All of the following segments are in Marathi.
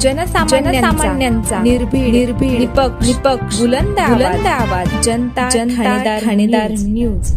जनसामान्यांचा निर्भीड निर्भीड निपक्ष निपक्ष बुलंद बुलंद आवाज. जनता जनता ठाणेदार न्यूज.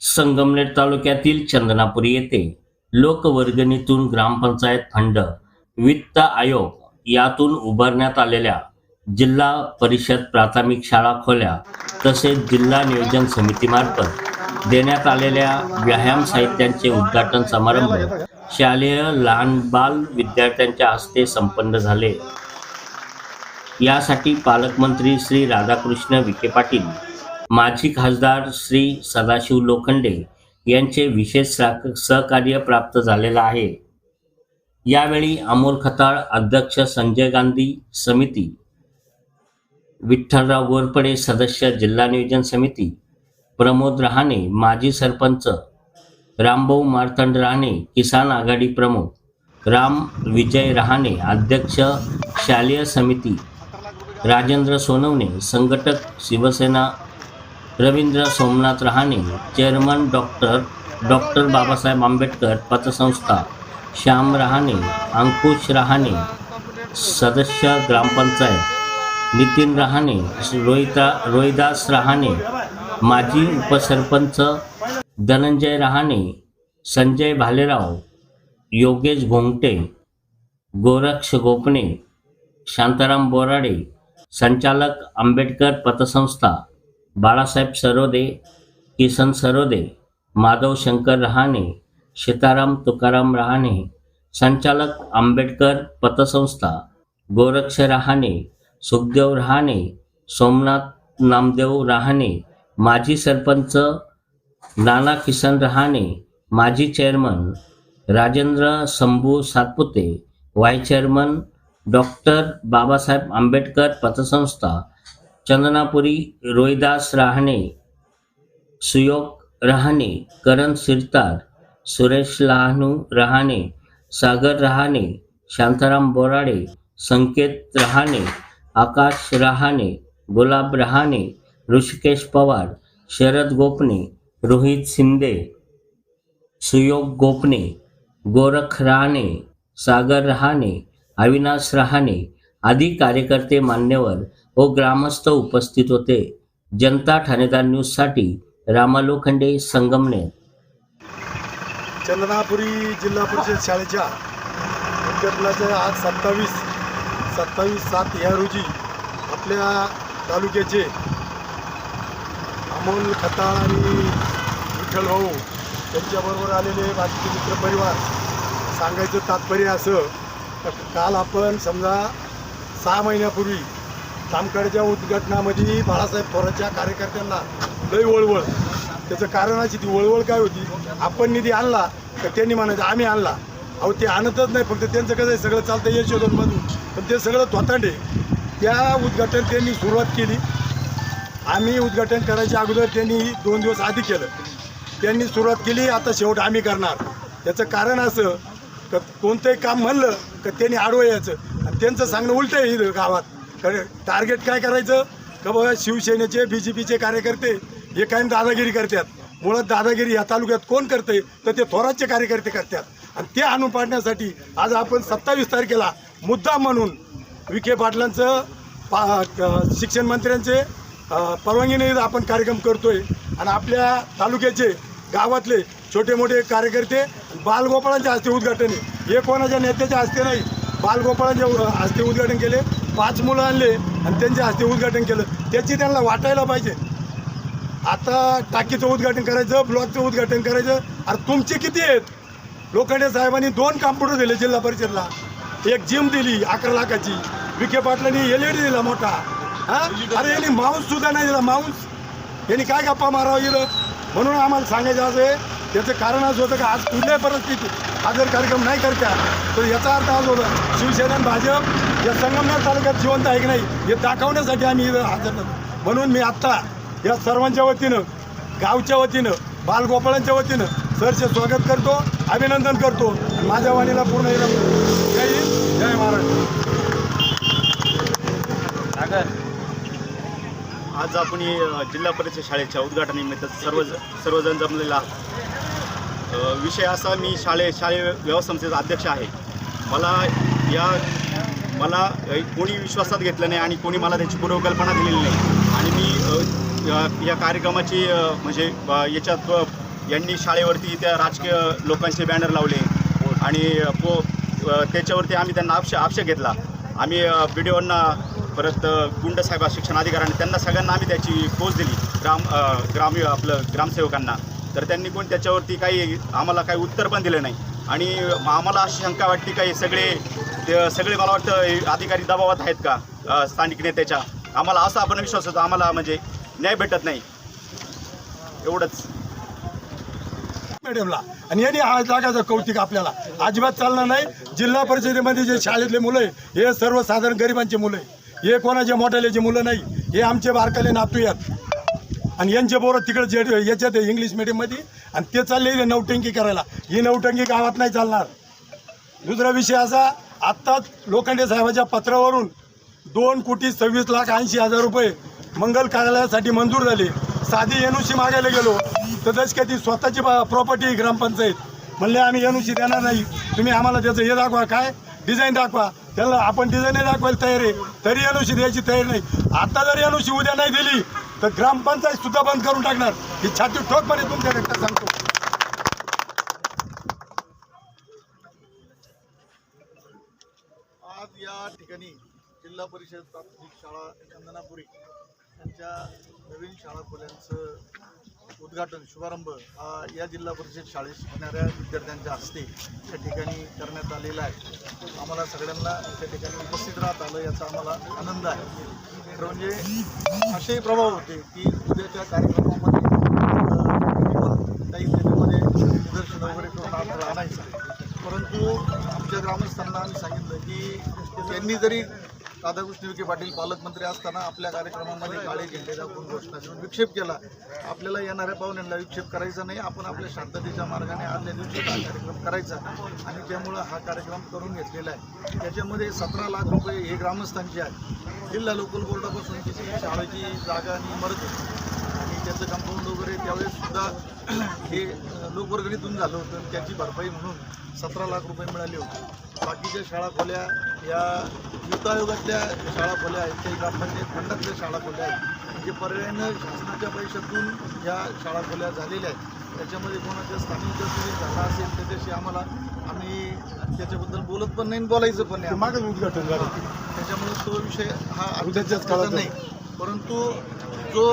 संगमनेर तालुक्यातील चंदनापुरी येथे लोकवर्गणीतून ग्रामपंचायत फंड वित्त आयोग यातून उभारण्यात आलेल्या जिल्हा परिषद प्राथमिक शाळा खोल्या तसेच जिल्हा नियोजन समितीमार्फत देण्यात आलेल्या व्यायाम साहित्यांचे उद्घाटन समारंभ शालेय लहान बाल विद्यार्थ्यांच्या हस्ते संपन्न झाले. यासाठी पालकमंत्री श्री राधाकृष्ण विखे पाटील माजी खासदार श्री सदाशिव लोखंडे यांचे विशेष सहकार्य प्राप्त झालेलं आहे. यावेळी अमोल खताळ अध्यक्ष संजय गांधी समिती विठ्ठलराव गोरपडे सदस्य जिल्हा नियोजन समिती प्रमोद रहाणे माजी सरपंच रामभाऊ मार्तंड रहाणे किसान आघाडी प्रमुख. राम विजय रहाणे अध्यक्ष शालेय समिती. राजेंद्र सोनवणे संघटक Shiv Sena. Ravindra Somnath Rahane chairman doctor doctor Babasaheb Ambedkar पतसंस्था. श्याम रहाणे अंकुश रहाणे सदस्य ग्रामपंचायत. नितीन रहाणे रोहिता रोहिदास रहाणे माजी उपसरपंच धनंजय रहाणे संजय भालेराव योगेश घोंगटे गोरक्ष गोपणे शांताराम बोराडे संचालक आंबेडकर पतसंस्था बाळासाहेब सरोदे किसन सरोदे माधव शंकर रहाणे सीताराम तुकाराम रहाणे संचालक आंबेडकर पतसंस्था गोरक्ष रहाणे सुखदेव रहाणे सोमनाथ नामदेव रहाणे माजी सरपंच नाना किसन रहाणे माजी chairman Rajendra Shambhu Satpute vice chairman doctor Babasaheb Ambedkar पतसंस्था चंदनापुरी रोहिदास रहाणे सुयोग रहाणे करण सिरतार सुरेश लहानू रहाणे सागर रहाणे शांताराम बोराडे संकेत रहाणे आकाश रहाणे गुलाब रहाणे ऋषिकेश पवार शरद गोपणे रोहित शिंदे सुयोग गोपने गोरख रहाणे सागर रहाणे अविनाश रहाणे आदी कार्यकर्ते मान्यवर व ग्रामस्थ उपस्थित होते. जनता ठाणेदार न्यूजसाठी रामालोखंडे संगमने चंदनापुरी जिल्हा परिषद शाळेच्या उद्घाटनाचं आज सत्तावीस सत्तावीस सात या रोजी आपल्या तालुक्याचे अमोल खताळ आणि विठ्ठल भाऊ त्यांच्याबरोबर आलेले बाकीचे मित्रपरिवार सांगायचं तात्पर्य असं तर काल आपण समजा सहा महिन्यापूर्वी तामकाडच्या उद्घाटनामध्ये बाळासाहेब थोराच्या कार्यकर्त्यांना लय वळवळ. त्याचं कारण अशी ती वळवळ काय होती? आपण निधी आणला तर त्यांनी म्हणायचं आम्ही आणला. अहो ते आणतच नाही फक्त त्यांचं कसं आहे सगळं चालतं यशोधनमधून. पण ते सगळं थोतांडे त्या उद्घाटन त्यांनी सुरुवात केली. आम्ही उद्घाटन करायच्या अगोदर त्यांनी दोन दिवस आधी केलं. त्यांनी सुरुवात केली आता शेवट आम्ही करणार. याचं कारण असं का कोणतंही काम म्हणलं का त्यांनी आडवं यायचं. आणि त्यांचं सांगणं उलटं आहे गावात. कारण टार्गेट काय करायचं? का बाबा शिवसेनेचे बी जे पीचे कार्यकर्ते हे काय दादागिरी करतात. मुळात दादागिरी या तालुक्यात कोण करते तर ते थोरातचे कार्यकर्ते करतात. आणि ते आणून पाडण्यासाठी आज आपण सत्तावीस तारखेला मुद्दा म्हणून विखे पाटलांचं पा क- शिक्षण मंत्र्यांचे परवानगीने आपण कार्यक्रम करतोय. आणि आपल्या तालुक्याचे गावातले छोटे मोठे कार्यकर्ते बालगोपाळांच्या हस्ते उद्घाटन हे कोणाच्या नेत्याच्या हस्ते नाही बालगोपाळांच्या हस्ते उद्घाटन केले पाच मुलं आणले आणि त्यांच्या हस्ते उद्घाटन केलं. त्याची त्यांना वाटायला पाहिजे. आता टाकीचं उद्घाटन करायचं ब्लॉकचं उद्घाटन करायचं. अरे तुमचे किती आहेत? लोखंडे साहेबांनी दोन कॉम्प्युटर दिले जिल्हा परिषदला. एक जिम दिली अकरा लाखाची. विखे पाटलांनी एल ई डी दिला मोठा. हा? अरे यांनी माऊस सुद्धा नाही दिला माऊस. यांनी काय गप्पा मारावं गेलं म्हणून आम्हाला सांगायचं असं आहे त्याचं कारण असं होतं का आज कुठल्याही परिस्थितीत हा जर कार्यक्रम नाही करत्या तर याचा अर्थ आज होता शिवसेना भाजप या संगमनेर तालुक्यात जिवंत आहे की नाही हे दाखवण्यासाठी आम्ही इथं हजर म्हणून मी आत्ता या सर्वांच्या वतीनं गावच्या वतीनं बालगोपाळांच्या वतीनं सरचे स्वागत करतो अभिनंदन करतो. माझ्या वाणीला पूर्ण विनंती. जय हिंद जय महाराष्ट्र. आज आपण जिल्हा परिषद शाळेच्या उद्घाटनानिमित्त सर्व सर्वजण जमलेला विषय असा मी शाळे शाळे व्यवस्थापनेचा अध्यक्ष आहे. मला या मला कोणी विश्वासात घेतलं नाही आणि कोणी मला त्याची पूर्वकल्पना दिलेली नाही. आणि मी या- या कार्यक्रमाची म्हणजे याच्यात यांनी शाळेवरती त्या राजकीय लोकांचे बॅनर लावले. आणि पो त्याच्यावरती आम्ही त्यांना आपश आक्षेप घेतला. आम्ही बी डी ओंना परत अ, गुंड साहेब शिक्षण त्यांना सगळ्यांना आम्ही त्याची पोच दिली. ग्राम ग्रामीण ग्राम आपलं ग्रामसेवकांना. तर त्यांनी कोण त्याच्यावरती काही आम्हाला काही उत्तर पण दिलं नाही. आणि आम्हाला अशी शंका वाटते काही सगळे ते सगळे मला वाटतं अधिकारी दबावात आहेत का स्थानिक नेत्याच्या? आम्हाला असा आपण विश्वास होता आम्हाला म्हणजे न्याय भेटत नाही. एवढंच. मॅडमला आणि यांनी हा जागाचं कौतिक आपल्याला. अजिबात चालणार नाही. जिल्हा परिषदेमध्ये जे शाळेतले मुलं आहे हे सर्वसाधारण गरिबांचे मुलं आहे. हे कोणाचे मोठ्यालेचे मुलं नाही हे आमचे बारकाले नातू आहेत. आणि यांचे पोरं तिकडे जे याच्यात आहे इंग्लिश मिडियममध्ये आणि ते चालले ते नवटंकी करायला. ही नवटंकी गावात नाही चालणार. दुसरा विषय असा आत्ताच लोखंडे साहेबाच्या पत्रावरून दोन कोटी सव्वीस लाख ऐंशी हजार रुपये मंगल कार्यालयासाठी मंजूर झाले. साधी एन मागायला गेलो तर जशी काय ती स्वतःची प्रॉपर्टी ग्रामपंचायत. म्हणले आम्ही सी देणार नाही. तुम्ही आम्हाला त्याचं हे दाखवा काय? डिझाईन दाखवा. त्याला आपण डिझाईन दाखवायला तयार आहे. तरी अनुशी द्यायची तयारी नाही. आता जर अनुशी उद्या नाही दिली तर ग्रामपंचायत सुद्धा बंद करून टाकणार. ही छाती ठोकपणे तुमच्याकडे सांगतो. आज या ठिकाणी जिल्हा परिषद प्राथमिक शाळा चंदनापुरी यांच्या नवीन शाळा खोल्यांचं उद्घाटन शुभारंभ हा या जिल्हा परिषद शाळेत शिकणाऱ्या विद्यार्थ्यांच्या हस्ते या ठिकाणी करण्यात आलेला आहे. आम्हाला सगळ्यांना त्या ठिकाणी उपस्थित राहत आलं याचा आम्हाला आनंद आहे. तर म्हणजे असेही प्रभाव होते की उद्याच्या कार्यक्रमामध्ये काही त्याच्यामध्ये निदर्शन वगैरे करून आम्हाला आणायचं परंतु आमच्या ग्रामस्थांना आम्ही सांगितलं की त्यांनी जरी राधाकृष्ण विखे पाटील पालकमंत्री असताना आपल्या कार्यक्रमामध्ये काळे झेंडे दाखवून घोषणा देऊन विक्षेप केला. आपल्याला येणाऱ्या पाहुण्यांना विक्षेप करायचा नाही. आपण आपल्या शांततेच्या मार्गाने आदल्या दिवशी हा कार्यक्रम करायचा. आणि त्यामुळं हा कार्यक्रम करून घेतलेला आहे. त्याच्यामध्ये सतरा लाख रुपये हे ग्रामस्थांचे आहेत. जिल्हा लोकल बोर्डापासून किती शाळेची जागा आणि इमारत होती. आणि त्याचं कंपाऊंड वगैरे त्यावेळेस सुद्धा हे लोकवर्गणीतून झालं होतं. आणि त्याची भरपाई म्हणून सतरा लाख रुपये मिळाले होते. बाकीच्या शाळा खोल्या या युक्त आयोगातल्या शाळा खोल्या आहेत काही ग्रामपंचायत खंडातल्या शाळा खोल्या आहेत. म्हणजे पर्यायानं शासनाच्या पैशातून या शाळा खोल्या झालेल्या आहेत. त्याच्यामध्ये कोणाच्या स्थानिक जर झाला असेल त्याच्याशी आम्हाला आम्ही त्याच्याबद्दल बोलत पण नाही बोलायचं पण नाही मागच उद्घाटन झालं. त्याच्यामुळे तो विषय हा उद्याच्याच काळात नाही. परंतु जो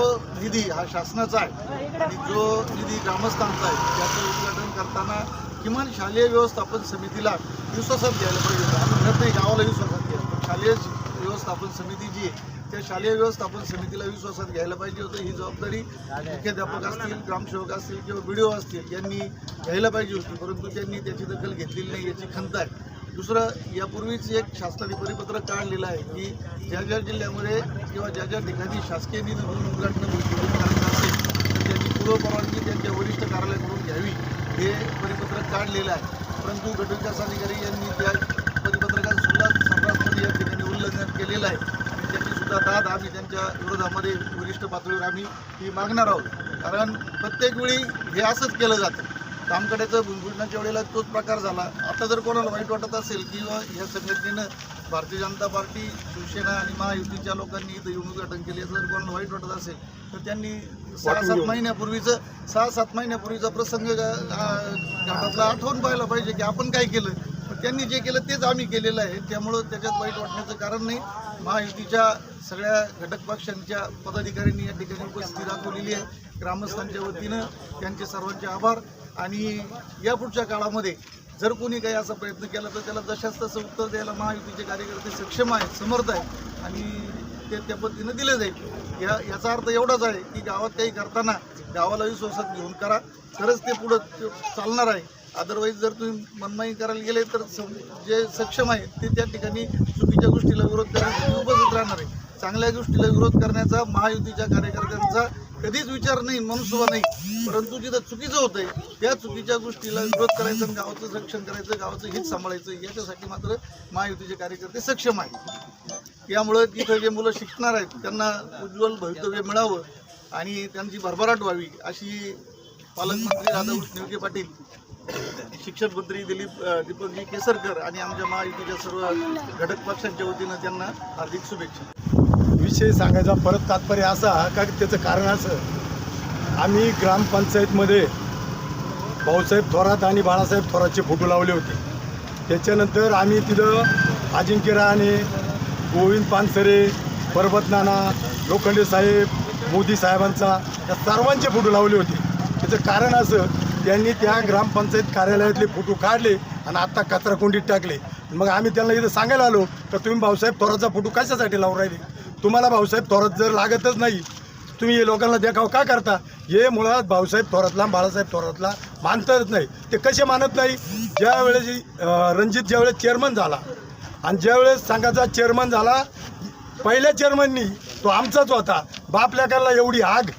निधी हा शासनाचा आहे आणि जो निधी ग्रामस्थांचा आहे त्याचं उद्घाटन करताना किमान शालेय व्यवस्थापन समितीला विश्वासात घ्यायला पाहिजे होतं. आम्ही म्हणत नाही गावाला विश्वासात घ्या पण शालेय व्यवस्थापन समिती जी आहे त्या शालेय व्यवस्थापन समितीला विश्वासात घ्यायला पाहिजे होतं. ही जबाबदारी मुख्याध्यापक असतील ग्रामसेवक असतील किंवा बी असतील यांनी घ्यायला पाहिजे होती. परंतु त्यांनी त्याची दखल घेतलेली नाही याची खंत आहे. दुसरं यापूर्वीच एक शासनाने परिपत्रक काढलेलं आहे की ज्या ज्या जिल्ह्यामध्ये किंवा ज्या ज्या ठिकाणी शासकीय निधीतून उद्घाटन म्हणजे असेल तर त्याची पूर्वपरवानगी त्यांच्या वरिष्ठ कार्यालयाकडून घ्यावी. हे काढलेलं आहे. परंतु गटविकास अधिकारी यांनी त्या परिपत्रकात सुद्धा सर्रासपणे या ठिकाणी उल्लंघन केलेलं आहे. आणि त्याची सुद्धा दाद आम्ही त्यांच्या विरोधामध्ये वरिष्ठ पातळीवर आम्ही ही मागणार आहोत. कारण प्रत्येक वेळी हे असंच केलं जातं. कामकड्याचं भुंभुजण्याच्या वेळेला तोच प्रकार झाला आता जर कोणाला वाईट वाटत असेल किंवा या संघटनेनं भारतीय जनता पार्टी शिवसेना आणि महायुतीच्या लोकांनी इथं येऊन उद्घाटन केले जर कोणाला वाईट वाटत असेल तर त्यांनी सहा सात महिन्यापूर्वीचं सहा सात महिन्यापूर्वीचा प्रसंग घाटातला आठवून पाहायला पाहिजे की आपण काय केलं. पण त्यांनी जे केलं तेच आम्ही केलेलं आहे. त्यामुळं त्याच्यात वाईट वाटण्याचं कारण नाही. महायुतीच्या सगळ्या घटक पक्षांच्या पदाधिकाऱ्यांनी या ठिकाणी उपस्थिती दाखवलेली आहे. ग्रामस्थांच्या वतीनं त्यांचे सर्वांचे आभार. आणि यापुढच्या काळामध्ये जर कोणी काही असा प्रयत्न केला तर त्याला जशाच तसं उत्तर द्यायला महायुतीचे कार्यकर्ते सक्षम आहेत समर्थ आहेत. आणि ते त्या पद्धतीनं दिलं जाईल. या याचा अर्थ एवढाच आहे की गावात काही करताना गावाला विश्वासात घेऊन करा. तरच ते पुढं चालणार आहे. अदरवाईज जर तुम्ही मनमाई करायला गेले तर जे सक्षम आहे ते त्या ठिकाणी चुकीच्या गोष्टीला विरोध करण्यासाठी उपस्थित राहणार आहे. चांगल्या गोष्टीला विरोध करण्याचा महायुतीच्या कार्यकर्त्यांचा कधीच विचार नाही मनुष्यवा नाही. परंतु जिथं चुकीचं होतंय त्या चुकीच्या गोष्टीला विरोध करायचं आणि गावाचं रक्षण करायचं गावाचं हित सांभाळायचं याच्यासाठी मात्र महायुतीचे कार्यकर्ते सक्षम आहेत. यामुळे तिथं जे मुलं शिकणार आहेत त्यांना उज्ज्वल भवितव्य मिळावं आणि त्यांची भरभराट व्हावी अशी पालकमंत्री राधाकृष्ण विखे पाटील शिक्षण मंत्री दिलीप दीपकजी केसरकर आणि आमच्या महायुतीच्या सर्व घटक पक्षांच्या वतीनं त्यांना हार्दिक शुभेच्छा. विषय सांगायचा परत तात्पर्य असा का त्याचं कारण असं आम्ही ग्रामपंचायतमध्ये भाऊसाहेब थोरात आणि बाळासाहेब थोरातचे फोटो लावले होते. त्याच्यानंतर आम्ही तिथं अजिंक्य राहणे गोविंद पानसरे पर्वतनाना नाना लोखंडे साहेब मोदी साहेबांचा या सर्वांचे फोटो लावले होते. त्याचं कारण असं त्यांनी त्या ग्रामपंचायत कार्यालयातले फोटो काढले आणि आत्ता कचराकुंडीत टाकले. मग आम्ही त्यांना इथं सांगायला आलो तर तुम्ही भाऊसाहेब थोरातचा फोटो कशासाठी लावून राहिले? तुम्हाला भाऊसाहेब थोरात जर लागतच नाही तुम्ही हे लोकांना देखाव का करता? हे मुळात भाऊसाहेब थोरातला बाळासाहेब थोरातला मानतच नाही. ते कसे मानत नाही? ज्यावेळेस रणजित ज्यावेळेस चेअरमन झाला आणि ज्यावेळेस संघाचा चेअरमन झाला पहिल्या चेअरमननी तो आमचाच होता. बाप लेकाला एवढी आग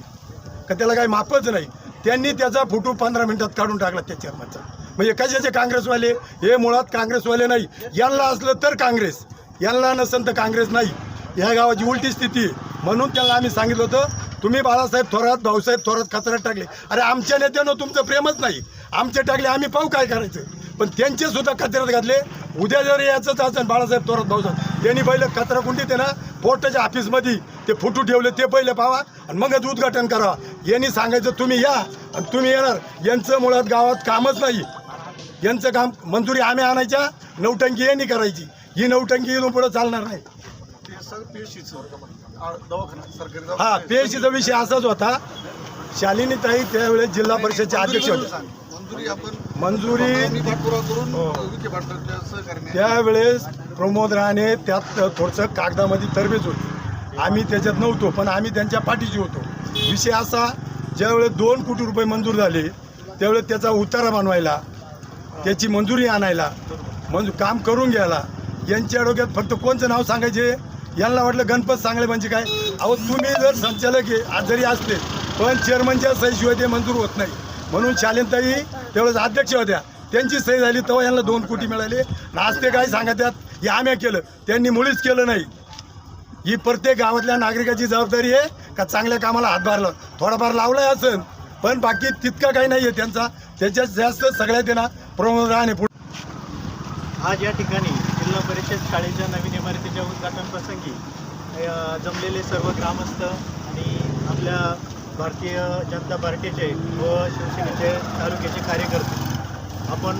का त्याला काही माफच नाही. त्यांनी त्याचा फोटो पंधरा मिनिटात काढून टाकला त्या चेअरमनचा म्हणजे कशाचे काँग्रेसवाले? हे मुळात काँग्रेसवाले नाही. यांना असलं तर काँग्रेस. यांना नसेल तर काँग्रेस नाही. ह्या गावाची उलटी स्थिती म्हणून त्यांना आम्ही सांगितलं होतं तुम्ही बाळासाहेब थोरात भाऊसाहेब थोरात कचऱ्यात टाकले. अरे आमच्या नेत्यानं तुमचं प्रेमच नाही. आमचे टाकले आम्ही पाहू काय करायचं? पण त्यांचे सुद्धा कचऱ्यात घातले. उद्या जर याचंच असेल बाळासाहेब थोरात भाऊसाहेब त्यांनी पहिलं कचरा कुंडीत आहे ना पोर्टाच्या ऑफिसमध्ये ते फोटो ठेवले ते पहिले पाहा आणि मगच उद्घाटन करा यांनी सांगायचं तुम्ही या आणि तुम्ही येणार. यांचं मुळात गावात कामच नाही. यांचं काम मंजुरी आम्ही आणायच्या नौटंकी यांनी करायची. ही नौटंकी इथून पुढे चालणार नाही. हा. पीएचसीचा विषय असाच होता. शालिनी ताई त्यावेळेस जिल्हा परिषदचे अध्यक्ष मंजुरी होते. मंजुरी हो. त्यावेळेस प्रमोद राणे त्यात थोडंसं कागदामध्ये तरबेज होती. आम्ही त्याच्यात नव्हतो पण आम्ही त्यांच्या पाठीशी होतो. विषय असा ज्यावेळेस दोन कोटी रुपये मंजूर झाले त्यावेळेस त्याचा उतारा बनवायला त्याची मंजुरी आणायला मंजूर काम करून घ्यायला यांच्या डोक्यात फक्त कोणचं नाव सांगायचे? यांना वाटलं गणपत सांगले म्हणजे काय? अहो तुम्ही जर संचालक आहे जरी असले पण चेअरमनच्या सहीशिवाय ते मंजूर होत नाही. म्हणून शालीनताई त्यावेळेस अध्यक्ष होत्या. त्यांची सही झाली तेव्हा यांना दोन कोटी मिळाले. आज ते काय सांगतात हे आम्ही केलं. त्यांनी मुळीच केलं नाही. ही प्रत्येक गावातल्या नागरिकाची जबाबदारी आहे का चांगल्या कामाला हातभार लाव थोडाफार लावलाय असेल पण बाकी तितका काही नाही आहे त्यांचा. त्याच्यात जास्त सगळ्यात त्यांना ना प्रमोद राहणे पुढे. आज या ठिकाणी जिल्हा परिषद शाळेच्या नवीन इमारतीच्या उद्घाटन प्रसंगी जमलेले सर्व ग्रामस्थ आणि आपल्या भारतीय जनता पार्टीचे व शिवसेनेचे तालुक्याचे कार्यकर्ते. आपण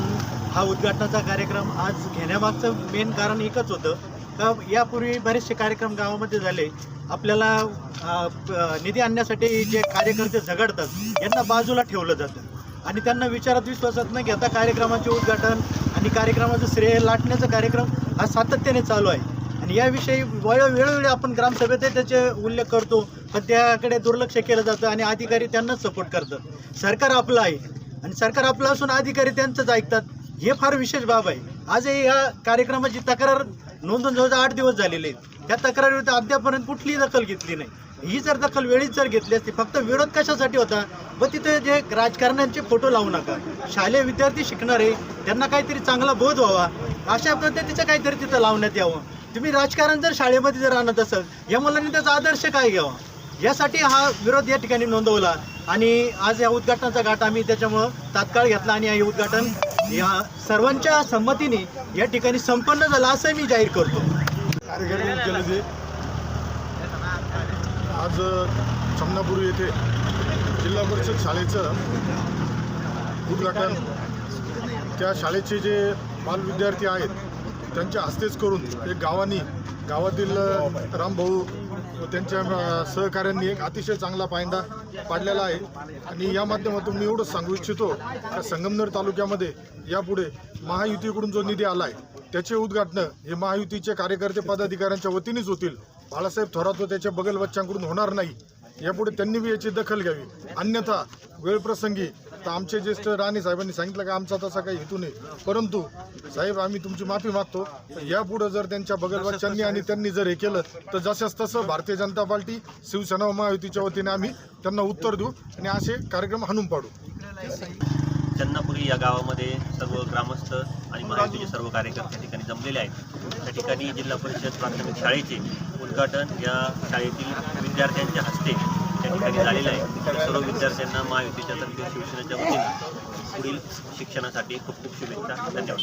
हा उद्घाटनाचा कार्यक्रम आज घेण्यामागचं मेन कारण एकच होतं. का यापूर्वी बरेचसे कार्यक्रम गावामध्ये झाले. आपल्याला निधी आणण्यासाठी जे कार्यकर्ते झगडतात यांना बाजूला ठेवलं जातं. आणि त्यांना विचारात विश्वासात न घेता कार्यक्रमाचे उद्घाटन आणि कार्यक्रमाचं श्रेय लाटण्याचा कार्यक्रम हा सातत्याने चालू आहे. आणि याविषयी वेळोवेळी आपण ग्रामसभेत त्याचे उल्लेख करतो पण त्याकडे दुर्लक्ष केलं जातं आणि अधिकारी त्यांनाच सपोर्ट करतात. सरकार आपलं आहे आणि सरकार आपलं असून अधिकारी त्यांचंच ऐकतात. हे फार विशेष बाब आहे. आजही या कार्यक्रमाची तक्रार नोंदून जवळजवळ आठ दिवस झालेले आहेत. त्या तक्रारीवर अद्यापर्यंत कुठलीही दखल घेतली नाही. ही जर दखल वेळीच जर घेतली असती फक्त विरोध कशासाठी होता? व तिथे जे राजकारण्यांचे फोटो लावू नका. शालेय विद्यार्थी शिकणारे त्यांना काहीतरी चांगला बोध व्हावा. अशा पद्धतीचं काहीतरी तिथं लावण्यात यावं. तुम्ही राजकारण जर शाळेमध्ये जर आणत असाल या मुलांनी त्याचा आदर्श काय घ्यावा? यासाठी हा विरोध या ठिकाणी नोंदवला आणि आज या उद्घाटनाचा घाट आम्ही त्याच्यामुळं तात्काळ घेतला आणि हे उद्घाटन या सर्वांच्या संमतीने या ठिकाणी संपन्न झालं असं मी जाहीर करतो. आज समनापूर येथे जिल्हा परिषद शाळेचं उद्घाटन. त्या शाळेचे जे बालविद्यार्थी आहेत त्यांच्या हस्तेच करून एक गावानी गावातील रामभाऊ व त्यांच्या सहकाऱ्यांनी एक अतिशय चांगला पायंडा पाडलेला आहे. आणि या माध्यमातून मी एवढंच सांगू इच्छितो का संगमनेर तालुक्यामध्ये यापुढे महायुतीकडून जो निधी आला आहे त्याचे उद्घाटन हे महायुतीचे कार्यकर्ते पदाधिकाऱ्यांच्या वतीनेच होतील. बाळासाहेब थोरात व त्याच्या बगल बच्चांकडून होणार नाही. यापुढे त्यांनी बी याची दखल घ्यावी. अन्यथा वेळप्रसंगी तर आमचे ज्येष्ठ राणे साहेबांनी सांगितलं का आमचा तसा काही हेतू नाही. परंतु साहेब आम्ही तुमची माफी मागतो. यापुढं जर त्यांच्या बगलवाच्यांनी आणि त्यांनी जर हे केलं तर जशास तसं भारतीय जनता पार्टी शिवसेना महायुतीच्या वतीने आम्ही त्यांना उत्तर देऊ आणि असे कार्यक्रम हाणून पाडू. चन्नापुरी या गावामध्ये सर्व ग्रामस्थ आणि महायुतीचे सर्व कार्यकर्ते या ठिकाणी जमलेले आहेत. त्या ठिकाणी जिल्हा परिषद प्राथमिक शाळेचे उद्घाटन या शाळेतील विद्यार्थ्यांच्या हस्ते त्या ठिकाणी झालेलं आहे. सर्व विद्यार्थ्यांना महायुतीच्या तर्फे शिवसेनेच्या वतीनं पुढील शिक्षणासाठी खूप खूप शुभेच्छा. धन्यवाद.